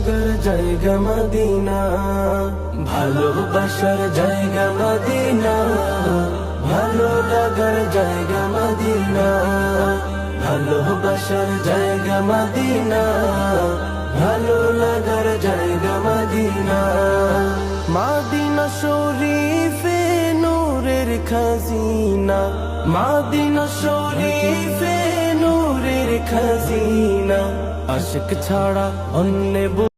লাগার জায়গা মদিনা ভালোবাসার জায়গা মদিনা, ভালো লাগার জায়গা মদিনা ভালোবাসার জায়গা মদিনা, ভালো লাগার জায়গা মদিনা। মাদিনা শরীফে নূরের খাজিনা, মাদিনা শরীফে নূরের খাজিনা। আশিক ছাড়া অন্য